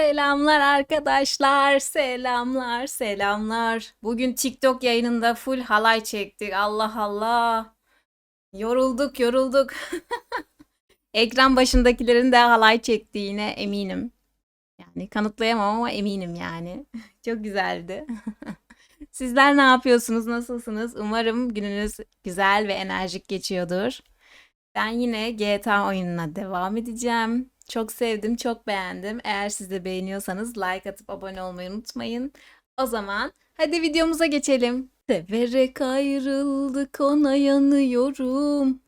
Selamlar arkadaşlar, selamlar, selamlar. Bugün TikTok yayınında full halay çektik. Allah Allah. Yorulduk, yorulduk. Ekran başındakilerin de halay çekti yine eminim. Yani kanıtlayamam ama eminim yani. Çok güzeldi. Sizler ne yapıyorsunuz? Nasılsınız? Umarım gününüz güzel ve enerjik geçiyordur. Ben yine GTA oyununa devam edeceğim. Çok sevdim, çok beğendim. Eğer siz de beğeniyorsanız like atıp abone olmayı unutmayın. O zaman hadi videomuza geçelim. Severek ayrıldık ona yanıyorum.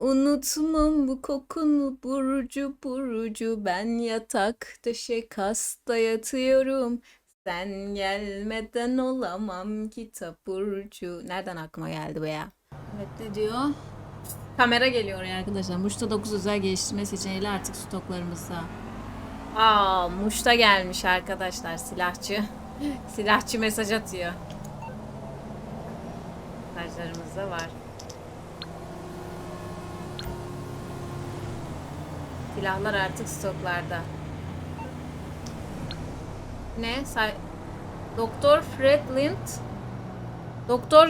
Unutmam bu kokunu burcu burcu ben yatak döşek hasta yatıyorum. Sen gelmeden olamam kitap burcu. Nereden aklıma geldi bu ya? Evet ne diyor? Kamera geliyor oraya arkadaşlar. Muş'ta 9 özel geliştirme seçeneğiyle artık stoklarımızda. Aa, Muş'ta gelmiş arkadaşlar silahçı. silahçı mesaj atıyor. Mesajlarımız da var. Silahlar artık stoklarda. Ne? Say Doktor Fred Lind Doktor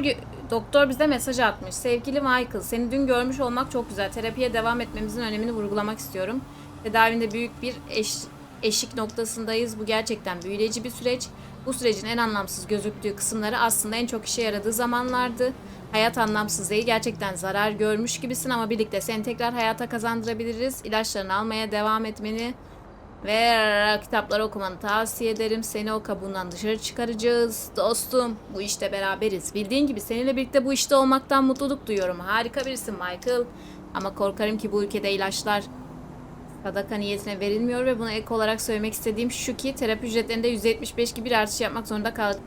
doktor bize mesaj atmış. Sevgili Michael, seni dün görmüş olmak çok güzel. Terapiye devam etmemizin önemini vurgulamak istiyorum. Tedavinde büyük bir eş, eşik noktasındayız. Bu gerçekten büyüleyici bir süreç. Bu sürecin en anlamsız gözüktüğü kısımları aslında en çok işe yaradığı zamanlardı. Hayat anlamsız değil. Gerçekten zarar görmüş gibisin ama birlikte seni tekrar hayata kazandırabiliriz. İlaçlarını almaya devam etmeni ve kitapları okumanı tavsiye ederim. Seni o kabuğundan dışarı çıkaracağız. Dostum bu işte beraberiz. Bildiğin gibi seninle birlikte bu işte olmaktan mutluluk duyuyorum. Harika birisin Michael. Ama korkarım ki bu ülkede ilaçlar sadaka niyetine verilmiyor ve buna ek olarak söylemek istediğim şu ki terapi ücretlerinde %75 gibi bir artış yapmak zorunda kaldık.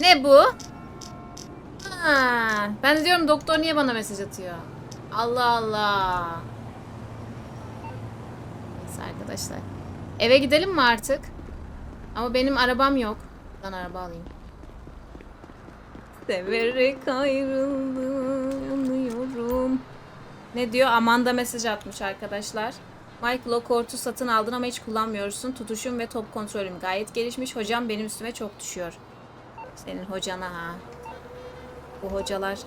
Ne bu? Ha, ben diyorum doktor niye bana mesaj atıyor? Allah Allah. Neyse arkadaşlar. Eve gidelim mi artık? Ama benim arabam yok. Ben araba alayım. Severek ayrılıyorum. Ne diyor? Amanda mesaj atmış arkadaşlar. Michael o kortu satın aldın ama hiç kullanmıyorsun. Tutuşum ve top kontrolüm gayet gelişmiş. Hocam benim üstüme çok düşüyor. Senin hocana ha. Bu hocalar.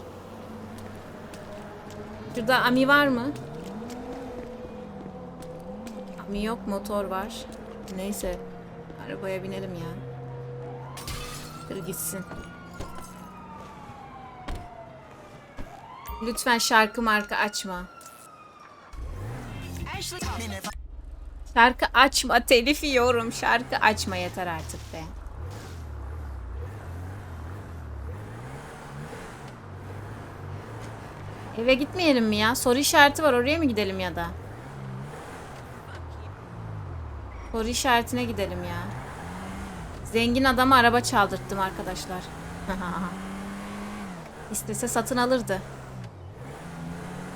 Şurada Ami var mı? Ami yok, motor var. Neyse. Arabaya binelim ya. Dur gitsin. Lütfen şarkı marka açma. Şarkı açma, telif yiyorum. Şarkı açma yeter artık be. Eve gitmeyelim mi ya? Soru işareti var. Oraya mı gidelim ya da? Soru işaretine gidelim ya. Zengin adama araba çaldırttım arkadaşlar. İstese satın alırdı.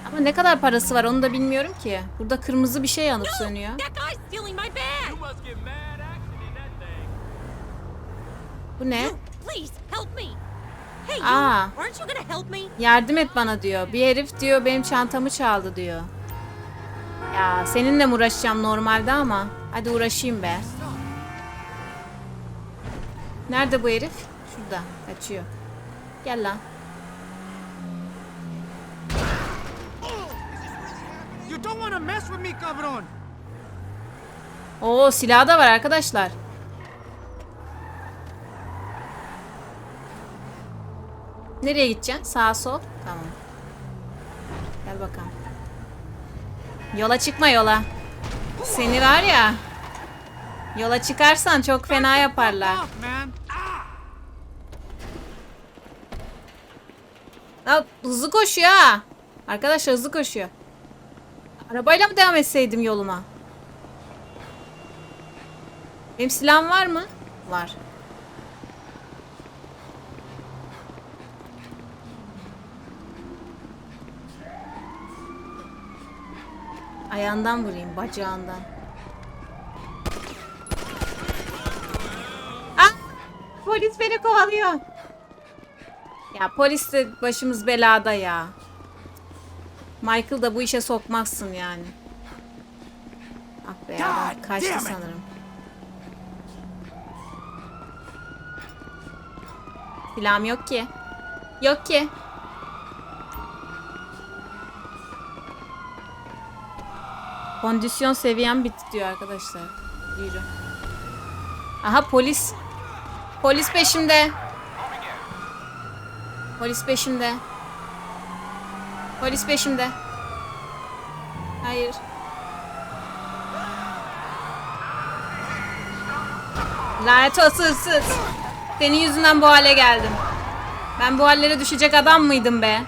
Ama ne kadar parası var onu da bilmiyorum ki. Burada kırmızı bir şey yanıp sönüyor. Bu ne? Ah. Me? Yardım et bana diyor. Bir herif diyor benim çantamı çaldı diyor. Ya seninle mi uğraşacağım normalde ama. Hadi uğraşayım be. Nerede bu herif? Şurada. Kaçıyor. Gel lan. You don't want to mess with me, cabron. Oo silah da var arkadaşlar. Nereye gideceksin? Sağa sol. Tamam. Gel bakalım. Yola çıkma yola. Seni var ya. Yola çıkarsan çok fena yaparlar. Ya, hızlı koşuyor ha. Arkadaşlar hızlı koşuyor. Arabayla mı devam etseydim yoluma? Benim silahım var mı? Var. Ayağından vurayım, bacağından. Polis beni kovalıyor. Ya polis de başımız belada ya. Michael da bu işe sokmazsın yani. Ah be ya, kaçtı sanırım. Silahım yok ki. Yok ki. Kondisyon seviyem bitti diyor arkadaşlar. Yürü. Aha polis. Polis peşimde. Polis peşimde. Polis peşimde. Hayır. Lanet olsun ıssız. Senin yüzünden bu hale geldim. Ben bu hallere düşecek adam mıydım be?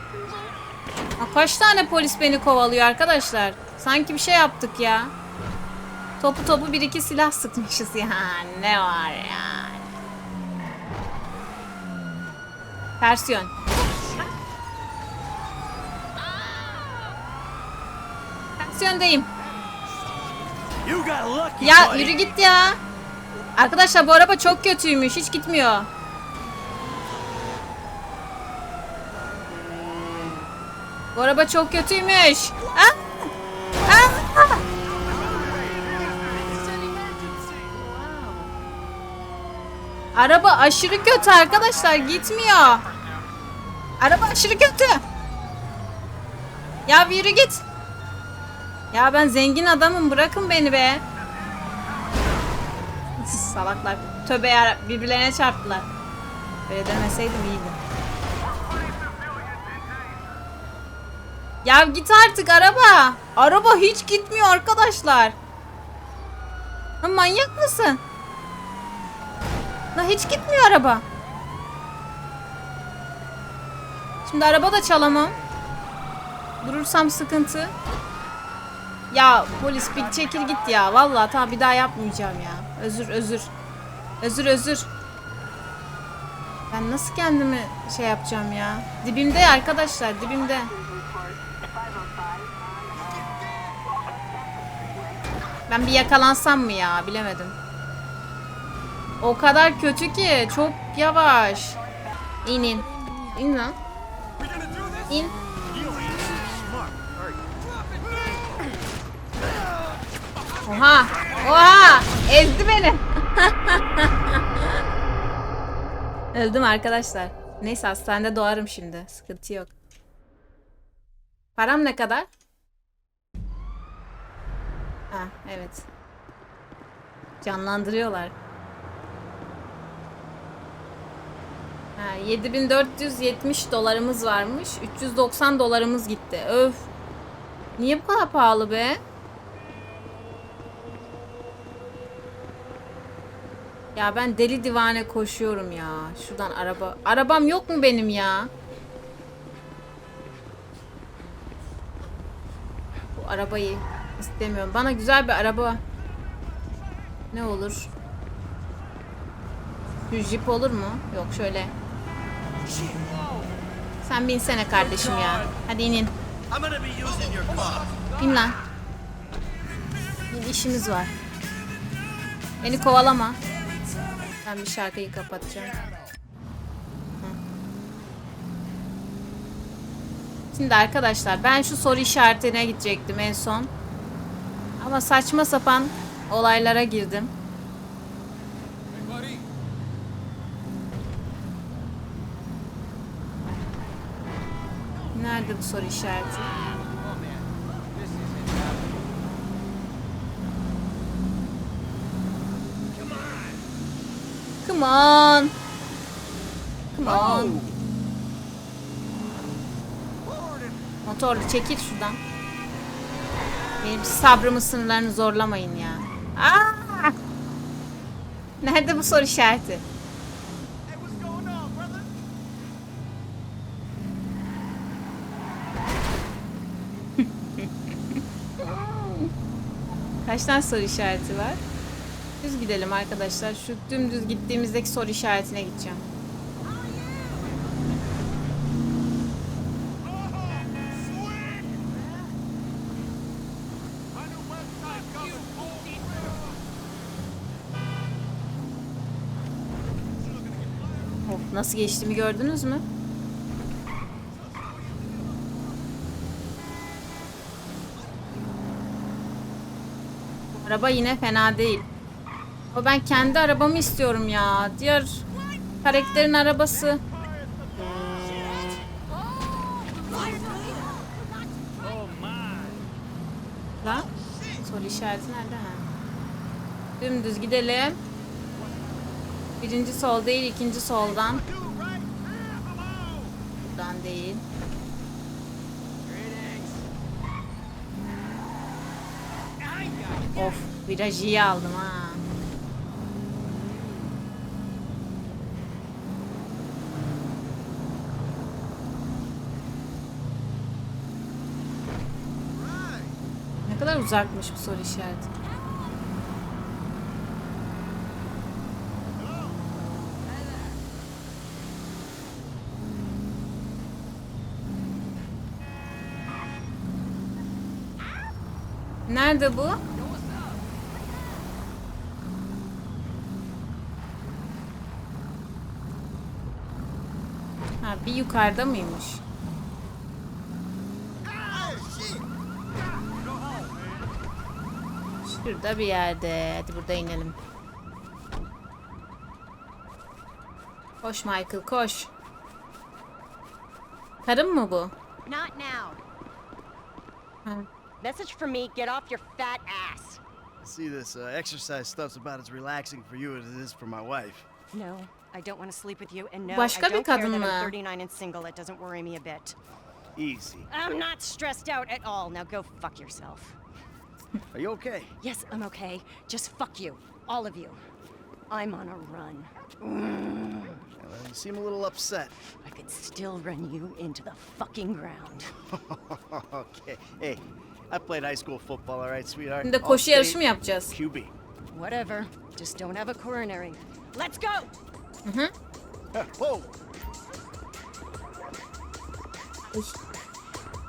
Kaç tane polis beni kovalıyor arkadaşlar? Sanki bir şey yaptık ya. Topu topu bir iki silah sıkmışız ya. Ne var ya? Ters yön. Ters yöndeyim. Ya yürü git ya. Arkadaşlar bu araba çok kötüymüş. Hiç gitmiyor. Bu araba çok kötüymüş. Ah! Ah! Araba aşırı kötü arkadaşlar. Gitmiyor. Araba aşırı kötü. Ya bir yürü git. Ya ben zengin adamım. Bırakın beni be. Salaklar. Tövbe ya birbirlerine çarptılar. Böyle demeseydim iyiydi. Ya git artık araba. Araba hiç gitmiyor arkadaşlar. Ha, manyak mısın? La hiç gitmiyor araba. Şimdi araba da çalamam. Durursam sıkıntı. Ya polis bir çekil git ya. Vallahi tamam bir daha yapmayacağım ya. Özür özür. Özür özür. Ben nasıl kendimi şey yapacağım ya? Dibimde arkadaşlar dibimde. Ben bir yakalansam mı ya bilemedim. O kadar kötü ki çok yavaş. İn in. İn lan. İn. Oha! Oha! Ezdi beni. Öldüm arkadaşlar. Neyse hastanede doğarım şimdi. Sıkıntı yok. Param ne kadar? Ha evet. Canlandırıyorlar. Ha, 7470 dolarımız varmış. 390 dolarımız gitti. Öf. Niye bu kadar pahalı be? Ya ben deli divane koşuyorum ya. Şuradan araba. Arabam yok mu benim ya? Bu arabayı istemiyorum. Bana güzel bir araba. Ne olur? Bir jip olur mu? Yok şöyle. Sen binsene kardeşim ya. Hadi inin. Bin lan. Bir işimiz var. Beni kovalama. Ben bir şarkıyı kapatacağım. Şimdi arkadaşlar ben şu soru işaretine gidecektim en son. Ama saçma sapan olaylara girdim. Nerede bu soru işareti? Come on. Come on. Motorlu çekil şuradan. Benim sabrımın sınırlarını zorlamayın ya. Aa! Nerede bu soru işareti? Kaç tane soru işareti var? Düz gidelim arkadaşlar. Şu dümdüz gittiğimizdeki soru işaretine gideceğim. Of, nasıl geçtiğimi gördünüz mü? Araba yine fena değil. Ama ben kendi arabamı istiyorum ya. Diğer karakterin arabası. Lan soru işareti nerede? Ha? Dümdüz gidelim. Birinci sol değil, ikinci soldan. Buradan değil. Of, virajı iyi aldım ha. Ne kadar uzakmış bu soru işareti. Nerede bu? Bir yukarıda mıymış? Şurada bir yerde. Hadi burada inelim. Koş Michael koş. Karın mı bu? Not now. Message from me, get off your fat ass. See, this uh, exercise stuff's about as relaxing for you as it is for my wife. No, I don't want to sleep with you, and no, Başka I bir don't care kadın that mı? I'm 39 and single. It doesn't worry me a bit. Easy. I'm not stressed out at all. Now go fuck yourself. Are you okay? Yes, I'm okay. Just fuck you. All of you. I'm on a run. Mm, well, you seem a little upset. I could still run you into the fucking ground. okay. Hey, I played high school football, all right, sweetheart? Şimdi All koşu yarışı mı yapacağız? QB. Whatever. Just don't have a coronary. Let's go! Mm-hmm. Huh, Whoa!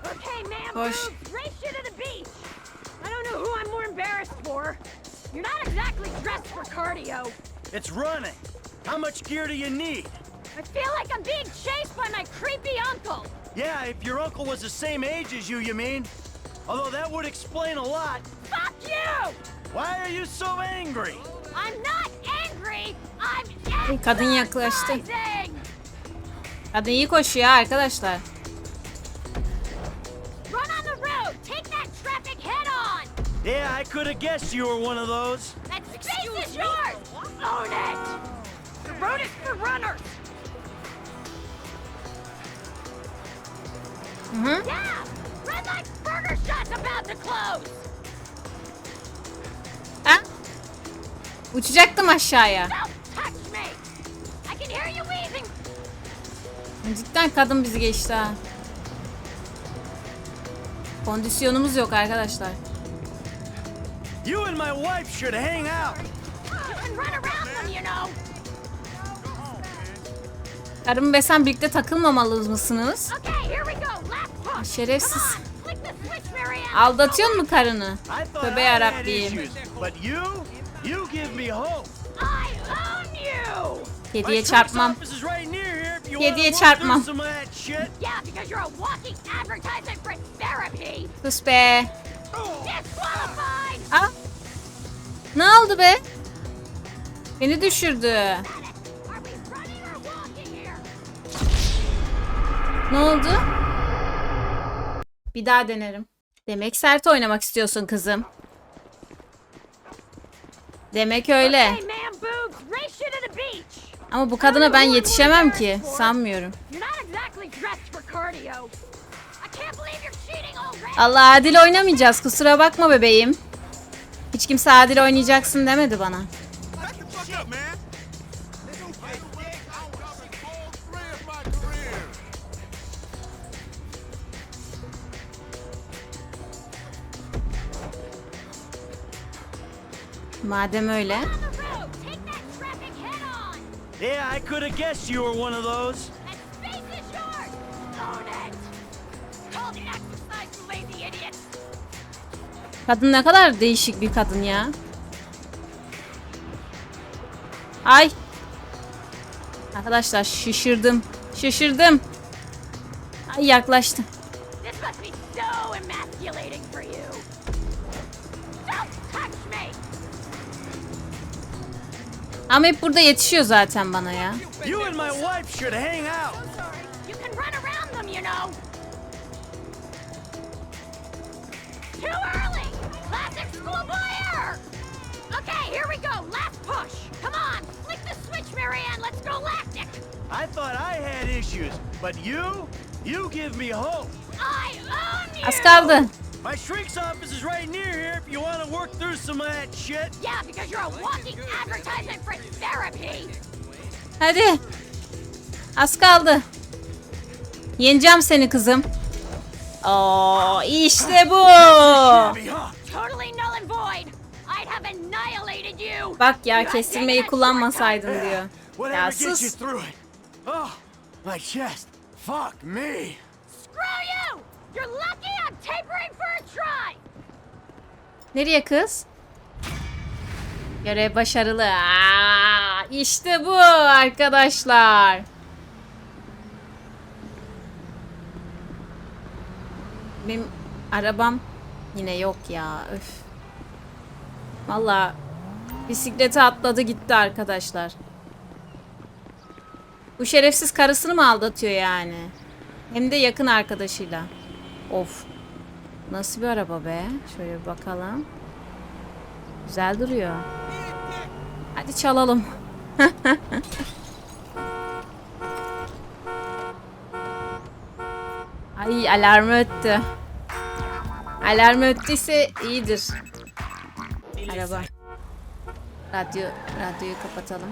Okay, man, Push. boobs, race you to the beach. I don't know who I'm more embarrassed for. You're not exactly dressed for cardio. It's running. How much gear do you need? I feel like I'm being chased by my creepy uncle. Yeah, if your uncle was the same age as you, you mean? Although that would explain a lot. Fuck you! Why are you so angry? I'm not angry. Kadın yaklaştı. Kadın iyi koşuyor arkadaşlar. Run on the road. Take that traffic head on. Yeah, I could have guessed you were one of those. That space is yours. Own it. The road is for runners. Hı hı. Yeah. Red Light Burger Shot's about to close. Ha? Uçacaktım aşağıya. Don't touch me. I can hear you wheezing. Cidden kadın bizi geçti ha. Kondisyonumuz yok arkadaşlar. You and my wife should hang out. You can run around them, you know. Karım ve sen birlikte takılmamalı mısınız? Okay, here we go. Left hook. Şerefsiz. Aldatıyor mu karını? Tövbe yarabbim. Kediye çarpmam. Kediye çarpmam. Sus be. Aa. Ne oldu be? Beni düşürdü. Ne oldu? Bir daha denerim. Demek sert oynamak istiyorsun kızım. Demek öyle. Ama bu kadına ben yetişemem ki. Sanmıyorum. Allah adil oynamayacağız. Kusura bakma bebeğim. Hiç kimse adil oynayacaksın demedi bana. Head on. Yeah, I could have guessed you were one of those. Kadın ne kadar değişik bir kadın ya. Ay. Arkadaşlar şişirdim. Şişirdim. Ay yaklaştı. Ama hep burada yetişiyor zaten bana ya. You and my wife should hang out. You can run around them, you know. Too early. Classic school player! Okay, here we go. Last push. Come on, flick the switch, Marianne. Let's go lactic. I thought I had issues, but you? You give me hope. I own you. Az kaldı. My shrink's office is right near here if you want to work through some of that shit. Yeah, because you're a walking advertisement for therapy. Hadi. Az kaldı. Yeneceğim seni kızım. Oo, işte bu. Shabby, huh? Totally null and void. I'd have annihilated you. Bak ya kestirmeyi kullanmasaydın diyor. Ya sus. Oh, my chest. Fuck me. Screw you! You're lucky I'm Nereye kız? Görev başarılı. Aa, işte bu arkadaşlar. Benim arabam yine yok ya. Öf. Valla bisiklete atladı gitti arkadaşlar. Bu şerefsiz karısını mı aldatıyor yani? Hem de yakın arkadaşıyla. Of. Nasıl bir araba be? Şöyle bir bakalım. Güzel duruyor. Hadi çalalım. Ay alarmı öttü. Alarmı öttüyse iyidir. Araba. Radyo, radyoyu kapatalım.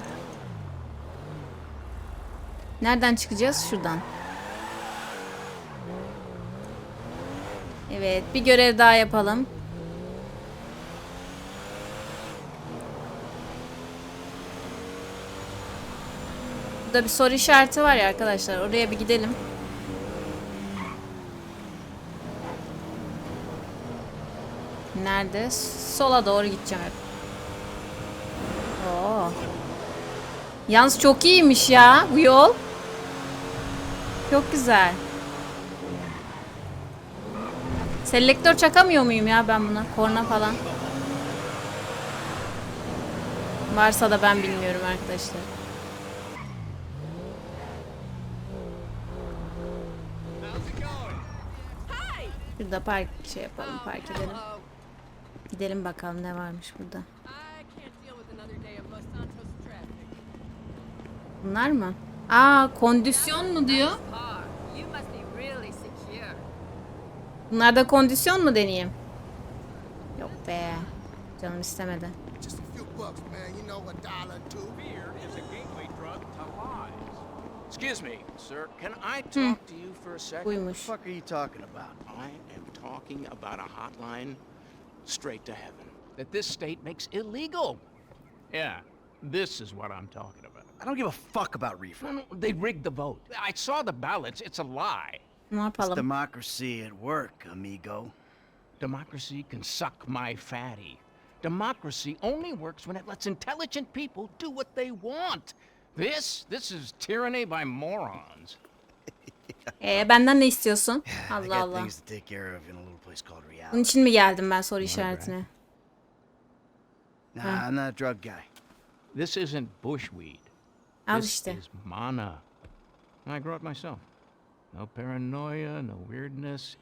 Nereden çıkacağız? Şuradan. Evet, bir görev daha yapalım. Burada bir soru işareti var ya arkadaşlar. Oraya bir gidelim. Nerede? Sola doğru gideceğim. Oo. Yalnız çok iyiymiş ya bu yol. Çok güzel. Selektör çakamıyor muyum ya ben buna? Korna falan. Varsa da ben bilmiyorum arkadaşlar. Şurada park şey yapalım, park edelim. Gidelim bakalım ne varmış burada. Bunlar mı? Aa, kondisyon mu diyor? You must be really secure. Bunlarda kondisyon mu deneyeyim? Yok be. Canım istemedi. Excuse me, sir. Can I talk to you for a second? Buymuş. fuck are you talking about? I am talking about a hotline straight to heaven that this state makes illegal. Yeah, this is what I'm talking about. I don't give a fuck about reefer. No, no, they rigged the vote. I saw the ballots. It's a lie. Ne It's democracy at work, amigo. Democracy can suck my fatty. Democracy only works when it lets intelligent people do what they want. This, this is tyranny by morons. Ee, benden ne istiyorsun? I Allah got Allah. things to take care of in a little place called Bunun reality. için mi geldim ben soru işaretine? Nah, ah. I'm not a drug guy. This isn't bushweed. Al this işte. is mana. I grow it myself. No paranoia, no weirdness.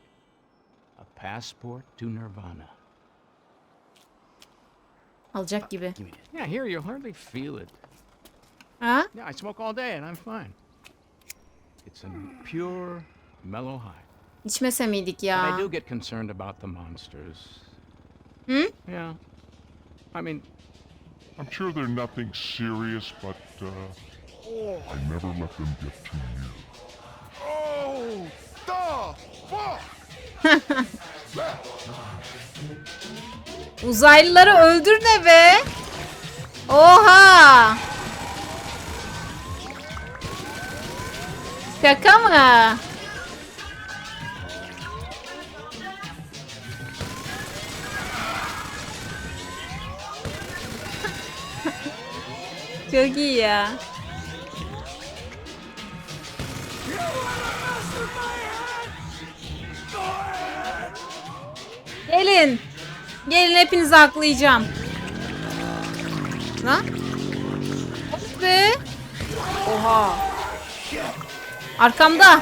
A passport to nirvana. Alacak gibi. Give me this. Yeah, here you hardly feel it. Ha? Yeah, I smoke all day and I'm fine. It's a pure, mellow high. İçmese miydik But ya? I do get concerned about the monsters. Hmm? Yeah. I mean, I'm sure they're nothing serious, but uh, I never let them get too near. Uzaylıları öldür ne be? Oha! Şaka mı? Çok iyi ya. Elin. Gelin hepinizi aklayacağım. Lan. Ve... Oha. Arkamda.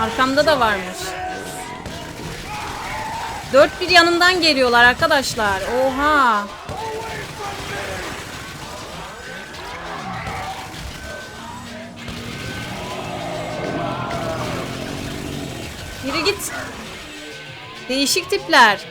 Arkamda da varmış. Dört bir yanımdan geliyorlar arkadaşlar. Oha. Yürü git. Değişik tipler.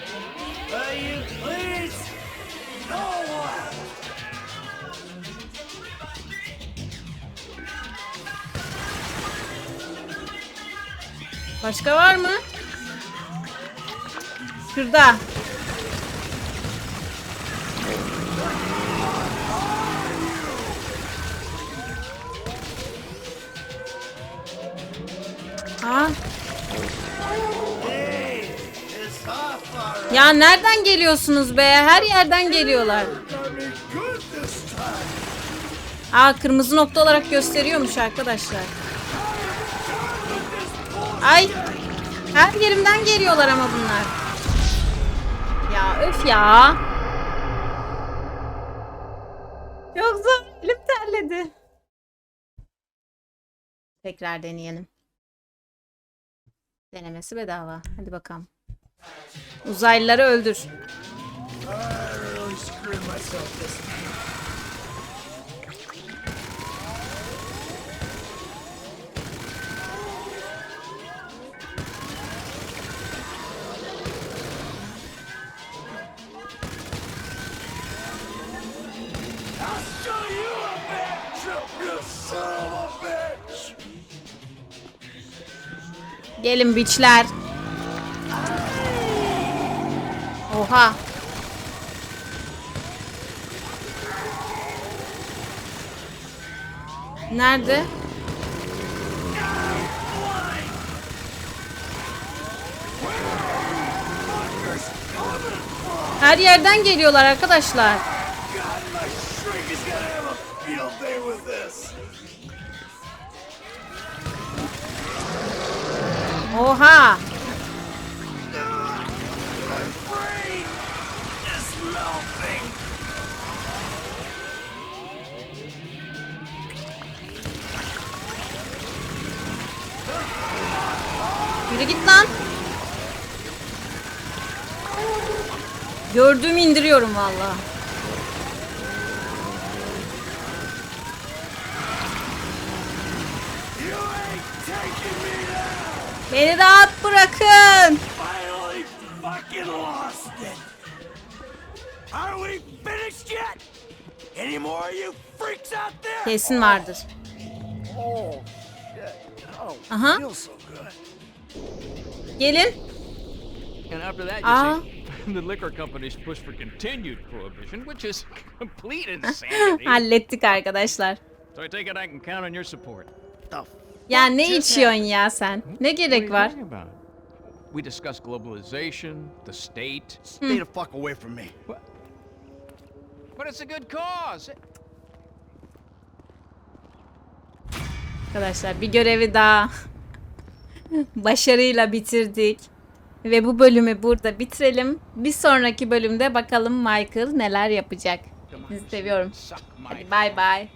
Başka var mı? Şurada. Ha? Ya nereden geliyorsunuz be? Her yerden geliyorlar. Aa kırmızı nokta olarak gösteriyormuş arkadaşlar. Ay. Her yerimden geliyorlar ama bunlar. Ya öf ya. Zor. Elim terledi. Tekrar deneyelim. Denemesi bedava. Hadi bakalım. Uzaylıları öldür. Gelin biçler. Oha. Nerede? Her yerden geliyorlar arkadaşlar. Oha. Yürü git lan. Gördüğümü indiriyorum valla. You ain't taking me down. Beni rahat bırakın. Finally fucking lost it. Are we finished yet? Any more of you freaks out there? Kesin vardır. Oh shit. Oh, Aha. feels so good. Gelin. And after that, you Ah. see, the liquor companies push for continued prohibition, which is complete insanity. Hallettik arkadaşlar. so I take it I can count on your support. The Ya ne içiyorsun ya sen? Ne What are gerek var? We discuss globalization, the state, Stay the fuck away from me. but it's a good cause. Arkadaşlar bir görevi daha başarıyla bitirdik. Ve bu bölümü burada bitirelim. Bir sonraki bölümde bakalım Michael neler yapacak. Sizi seviyorum. Hadi bay bay.